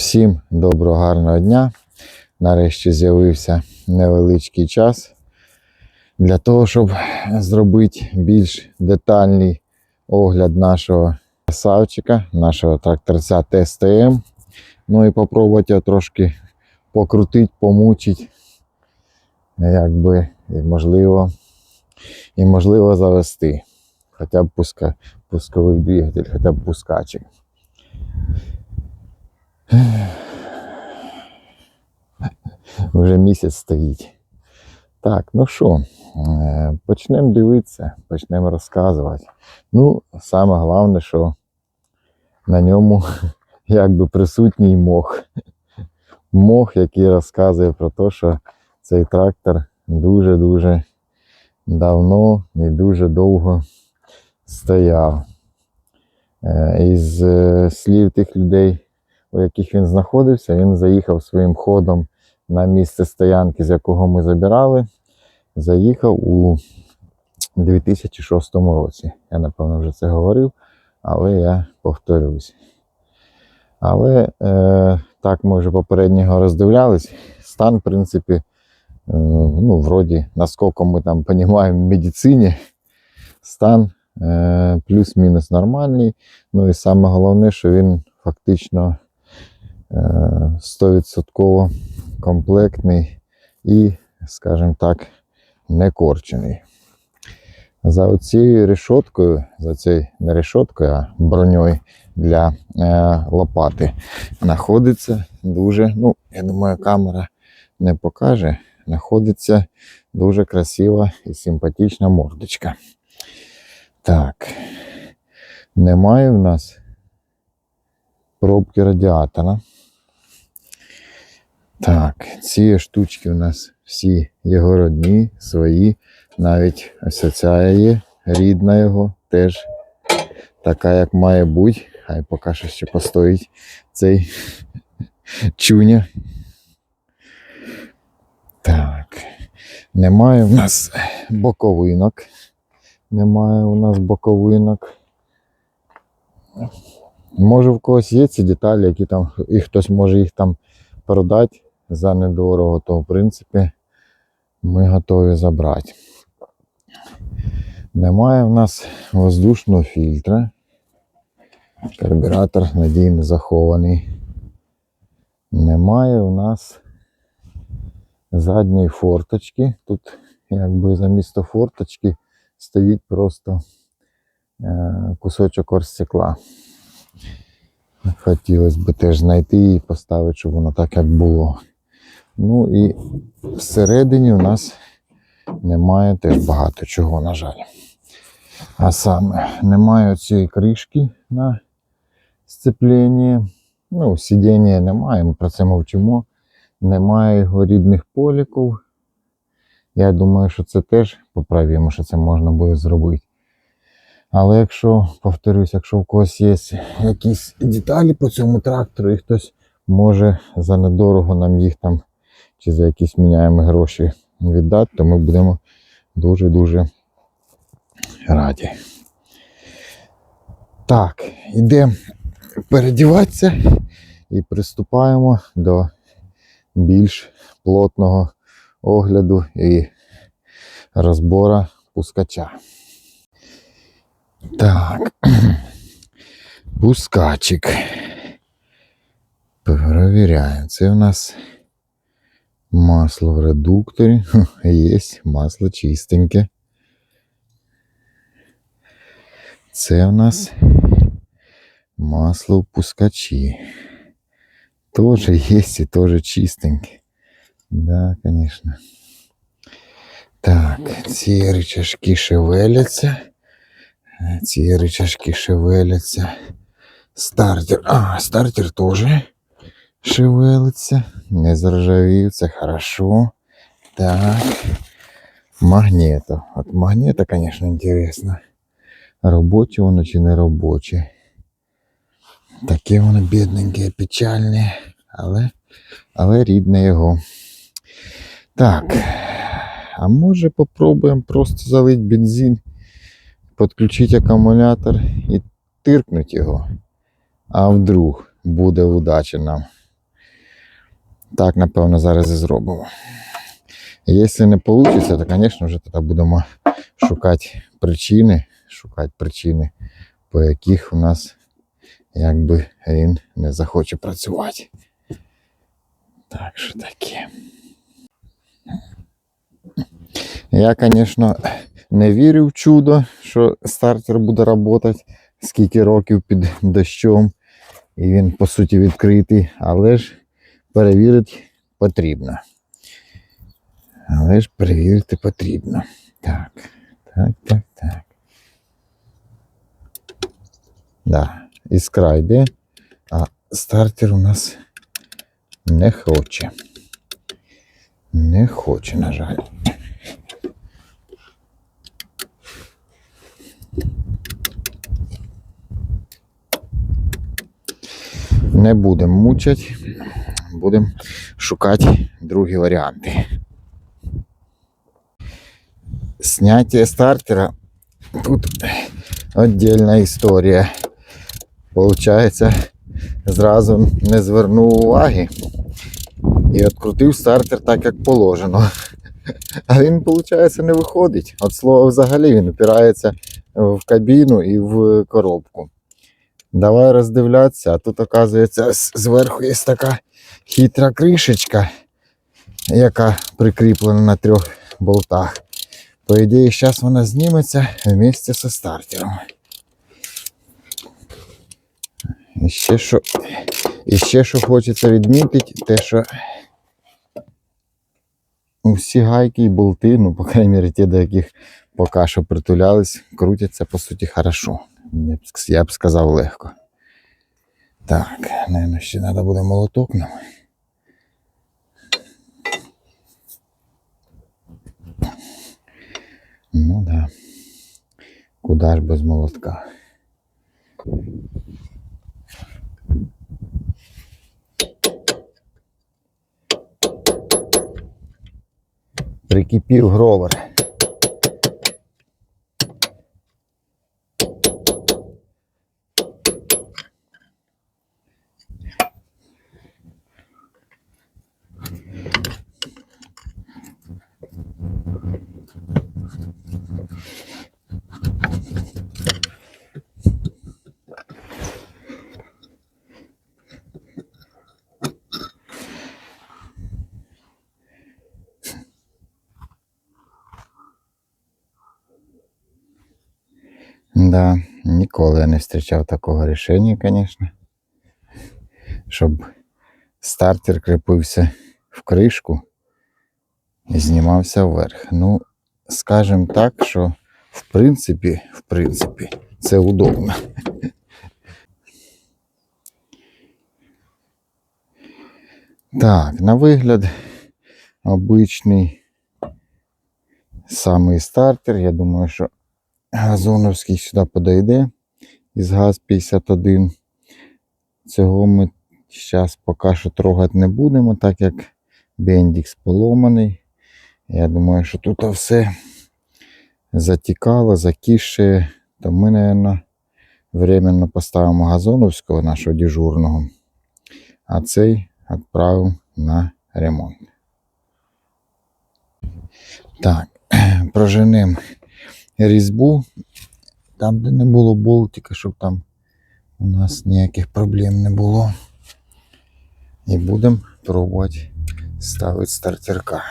Всім доброго, гарного дня. Нарешті з'явився невеличкий час для того, щоб зробити більш детальний огляд нашого красавчика, нашого тракторця ТСТМ. Ну і попробувати його трошки покрутити, помучити. Якби і можливо, і можливо завести. Хоча б пуска, пусковий двигатель, хоча б пускачик. Вже місяць стоїть. Так, ну що, е, почнемо дивитися, почнемо розказувати. Ну, саме головне, що на ньому якби присутній мох. Мох, який розказує про те, що цей трактор дуже-дуже давно і дуже довго стояв. Е, Із е, слів тих людей, у яких він знаходився, він заїхав своїм ходом на місце стоянки, з якого ми забирали. Заїхав у 2006 році. Я, напевно, вже це говорив, але я повторюсь. Але е, так ми вже попереднього роздивлялись. Стан, в принципі, е, ну, вроді, наскільки ми там розуміємо в медицині, стан е, плюс-мінус нормальний. Ну і саме головне, що він фактично е, 100% комплектний і, скажімо так, не корчений. За цією решоткою, за цією не решоткою, а броньою для е, лопати, знаходиться дуже, ну, я думаю, камера не покаже, знаходиться дуже красива і симпатична мордочка. Так, немає в нас пробки радіатора. Так, ці штучки у нас всі його родні, свої. Навіть ось ця є рідна його, теж така, як має бути. Хай поки що ще постоїть цей чуня. Так. Немає в нас боковинок. Немає у нас боковинок. Може в когось є ці деталі, які там, і хтось може їх там продати за недорого, то в принципі ми готові забрати. Немає в нас воздушного фільтра. Карбюратор надійно захований. Немає у нас задньої форточки. Тут якби замісто форточки стоїть просто е, кусочок оргстекла. Хотілося б теж знайти і поставити, щоб воно так, як було. Ну і всередині у нас немає теж багато чого, на жаль. А саме немає цієї кришки на сцепління. Ну, сидіння немає, ми про це мовчимо. Немає його рідних поліків. Я думаю, що це теж поправимо, що це можна буде зробити. Але якщо, повторюсь, якщо в когось є якісь деталі по цьому трактору, і хтось може за недорого нам їх там чи за якісь міняємо гроші віддати, то ми будемо дуже-дуже раді. Так, йдемо передіватися і приступаємо до більш плотного огляду і розбору пускача. Так, пускачик. Перевіряємо. Це у нас масло в редукторі. Є масло чистеньке. Це у нас масло в пускачі. Тоже є і тоже чистеньке. Да, конечно. Так, ці рычажки шевеляться. Ці рычажки шевеляться. Стартер. А, стартер тоже Шевелиться. Не заржавів, це хорошо. Так. Магнето. От магнето, конечно, интересно. Робоче воно чи не робоче. Таке воно бідненьке, печальне, але, але рідне його. Так. А може попробуємо просто залити бензин, підключити акумулятор і тиркнути його. А вдруг буде удача нам. Так, напевно, зараз і зробимо. Якщо не вийде, то, звісно, вже тоді будемо шукати причини, шукати причини, по яких у нас якби він не захоче працювати. Так що таке. Я, звісно, не вірю в чудо, що стартер буде працювати скільки років під дощом, і він, по суті, відкритий, але ж перевірити потрібно. Але ж перевірити потрібно. Так, так, так, так. Да, іскра йде, а стартер у нас не хоче. Не хоче, на жаль. Не будемо мучити, будемо шукати другі варіанти. Снятие стартера тут отдельна історія. Получається, зразу не звернув уваги і відкрутив стартер так, як положено. А він, виходить, не виходить. От слова взагалі він опирається в кабіну і в коробку. Давай роздивлятися, а тут, оказується, зверху є така хитра кришечка, яка прикріплена на трьох болтах. По ідеї, зараз вона зніметься вместе зі стартером. І ще що, і ще що хочеться відмітити, те, що усі гайки і болти, ну, по крайній мірі, ті, до яких поки що притулялись, крутяться по суті хорошо. Я б, сказав легко. Так, наверное, ще треба буде молоток нам. Ну да. Куда ж без молотка? Прикипів гровер. Да, ніколи я не зустрічав такого рішення, звісно. Щоб стартер кріпився в кришку і знімався вверх. Ну, скажімо так, що в принципі, в принципі, це удобно. Так, на вигляд обичний самий стартер. Я думаю, що газоновський сюди подойде із ГАЗ-51. Цього ми зараз поки що трогати не будемо, так як бендікс поломаний. Я думаю, що тут все затікало, закіше. То ми, мабуть, временно поставимо газоновського нашого дежурного, а цей відправимо на ремонт. Так, проженемо різьбу, там, де не було болтика, щоб там у нас ніяких проблем не було. І будемо пробувати ставити стартерка.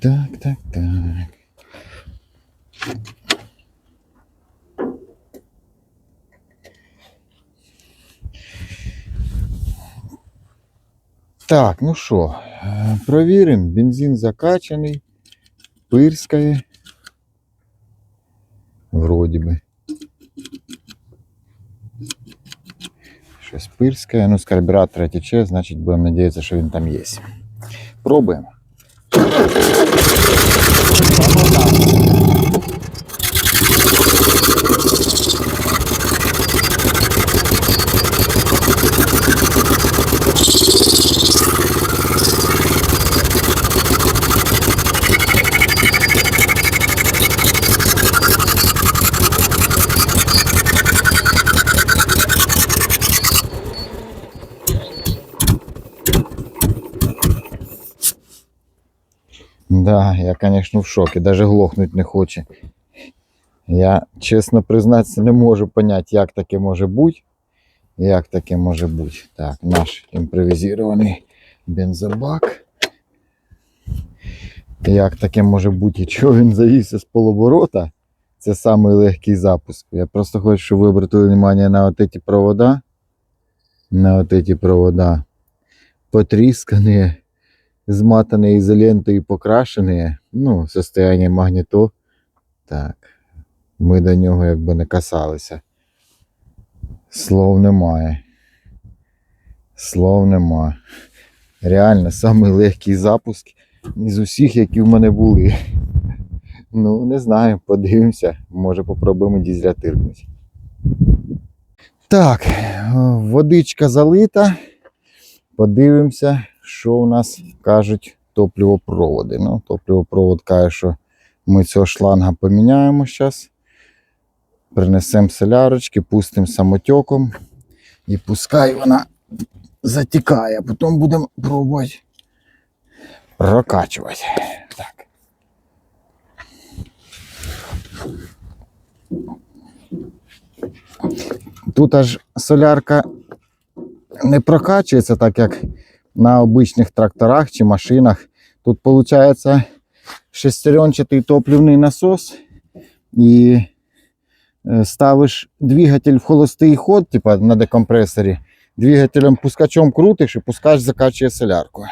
Так, так, так. Так, ну що, е, провіримо. Бензин закачаний, пирскає. Вроді би. Щось пирскає. Ну, з карбюратора тече, значить будемо надіятися, що він там є. Пробуємо. Thank you. Я, конечно, в шокі, даже глохнуть не хоче. Я, чесно признатися, не можу понять, як таке може бути. Як таке може бути. Так, наш імпровізований бензобак. Як таке може бути? Чого він завівся з полоборота? Це самий легкий запуск. Я просто хочу, щоб ви обратили увагу на от ці провода. На от ці провода. Потріскані изматанные изолентой и покрашені, ну, состояние магніто. Так. Ми до нього якби не касалися. Слов немає. Слов нема. Реально, самий легкий запуск із усіх, які в мене були. Ну, не знаю, подивимося. Може попробуємо дізеля тиркнути. Так, водичка залита. Подивимося, що у нас кажуть топливопроводи. Ну, топливопровод каже, що ми цього шланга поміняємо зараз. Принесемо солярочки, пустимо самотеком і пускай вона затікає, потім будемо пробувати прокачувати. Так. Тут аж солярка не прокачується так, як на обичних тракторах чи машинах. Тут виходить шестеренчатий топливний насос і е, ставиш двигатель в холостий ход, типа на декомпресорі. Двигателем пускачом крутиш і пускач закачує солярку.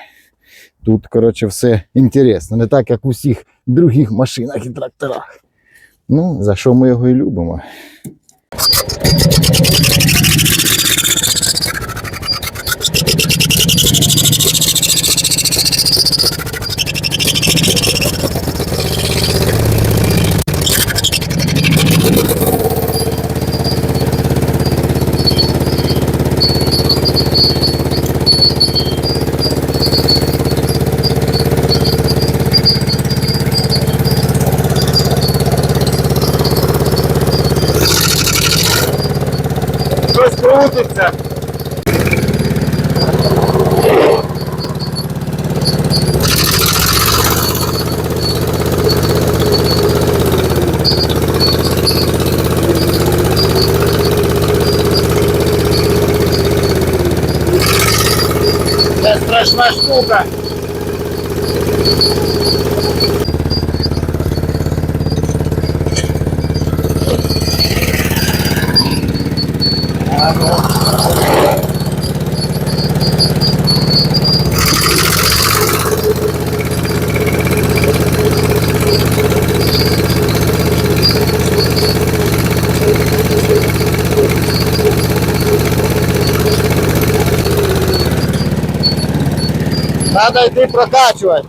Тут, коротше, все інтересно, не так, як у всіх других машинах і тракторах. Ну, за що ми його і любимо. açúcar. Надо йти прокачувати.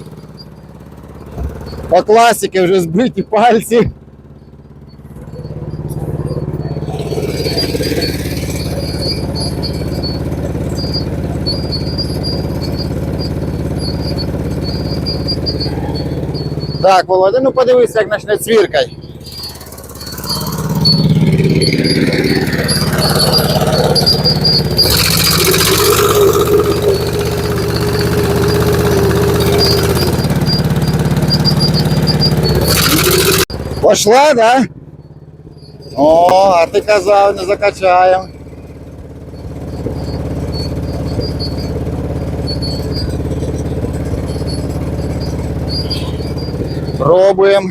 По класіки вже збиті пальці. Так, Володя, ну подивися, як почне цвіркай. Пошла, да? О, а ти казав, не закачаємо. Пробуємо.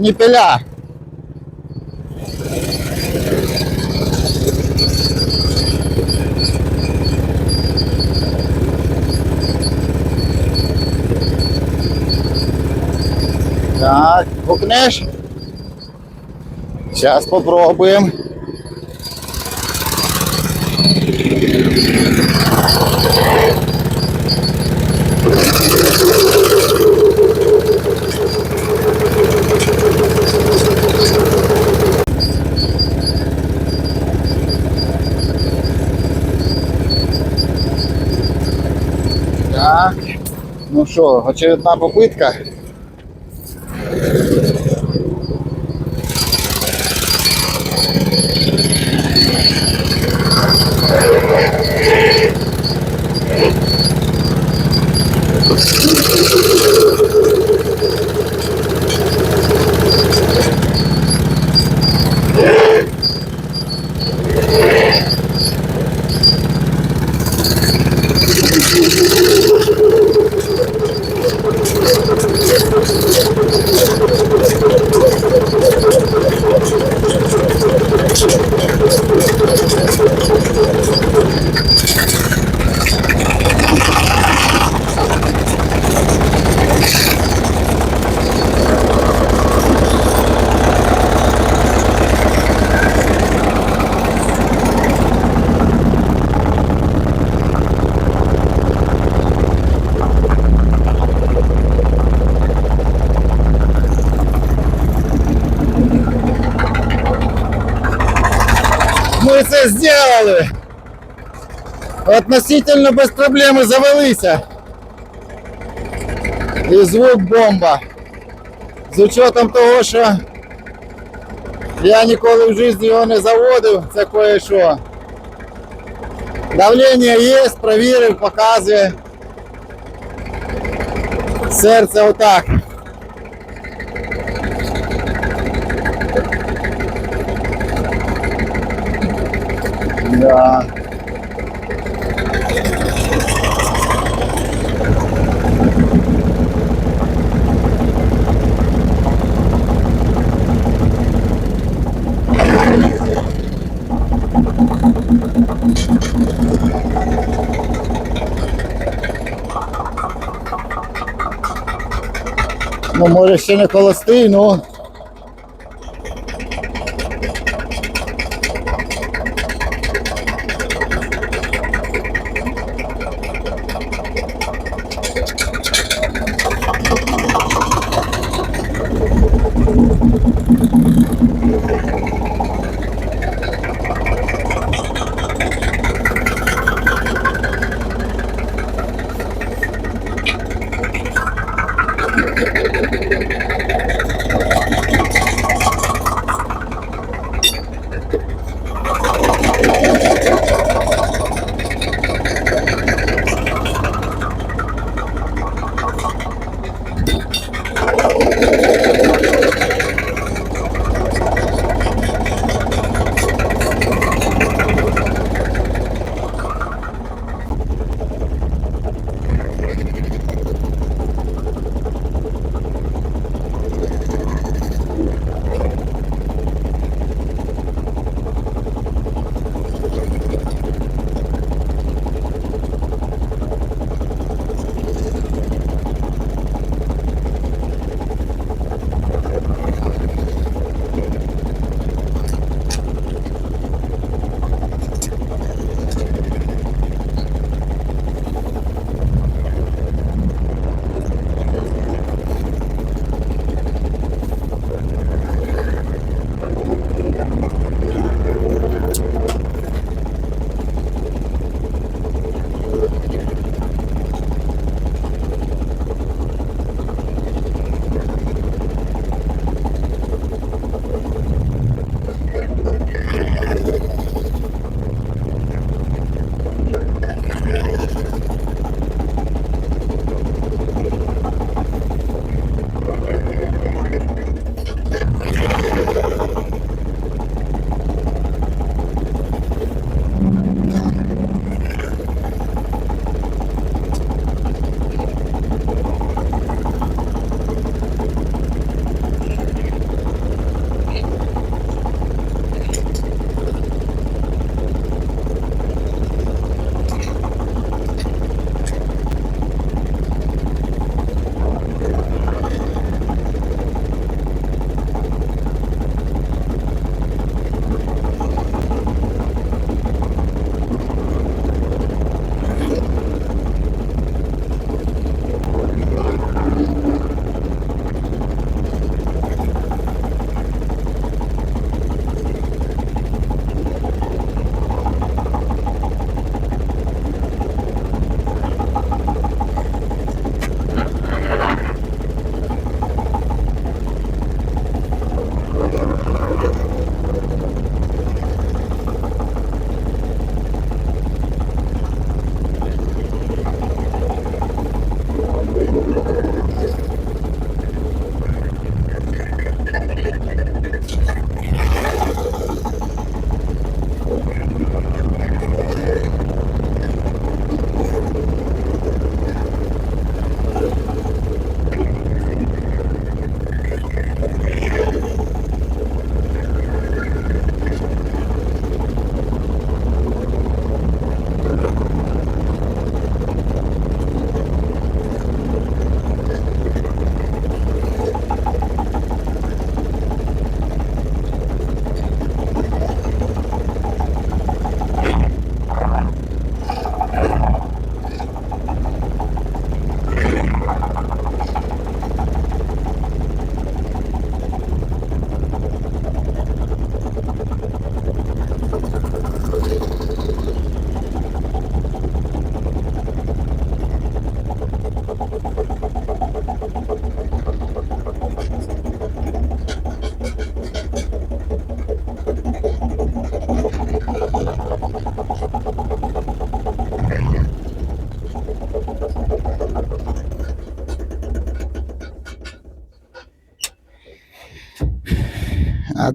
Ніпеля. Так, гукнеш? Сейчас попробуем. Так. Ну что, очередная попытка. Ми це зробили. Относительно без проблеми завелися. І звук бомба. З учетом того, що я ніколи в житті його не заводив, це кое-що. Давлення є, провірив, показує. Серце отак. Да. Ну, може ще не холостий, ну.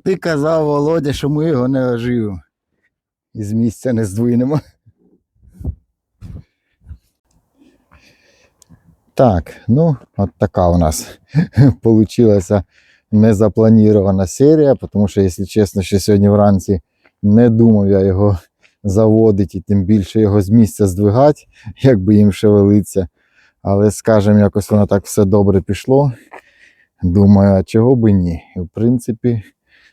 Ти казав, Володя, що ми його не оживимо. І з місця не здвинемо. Так, ну, от така у нас получилася незапланована серія, тому що, якщо чесно, ще сьогодні вранці не думав я його заводити і тим більше його з місця здвигати, як би їм шевелиться. Але, скажімо, якось воно так все добре пішло. Думаю, а чого би ні? В принципі,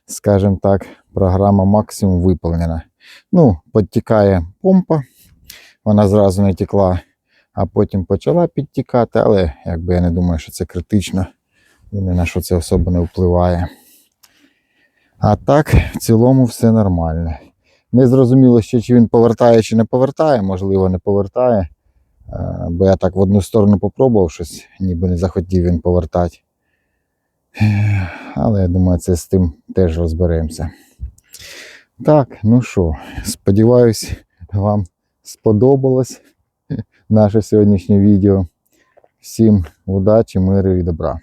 скажімо так, програма максимум виповнена. Ну, підтікає помпа, вона зразу не текла, а потім почала підтікати, але якби я не думаю, що це критично і ні на що це особо не впливає. А так, в цілому все нормально. Не зрозуміло ще, чи він повертає, чи не повертає, можливо, не повертає. Е, Бо я так в одну сторону попробував щось, ніби не захотів він повертати. Але я думаю, це з тим теж розберемося. Так, ну що, сподіваюсь, вам сподобалось наше сьогоднішнє відео. Всім удачі, миру і добра.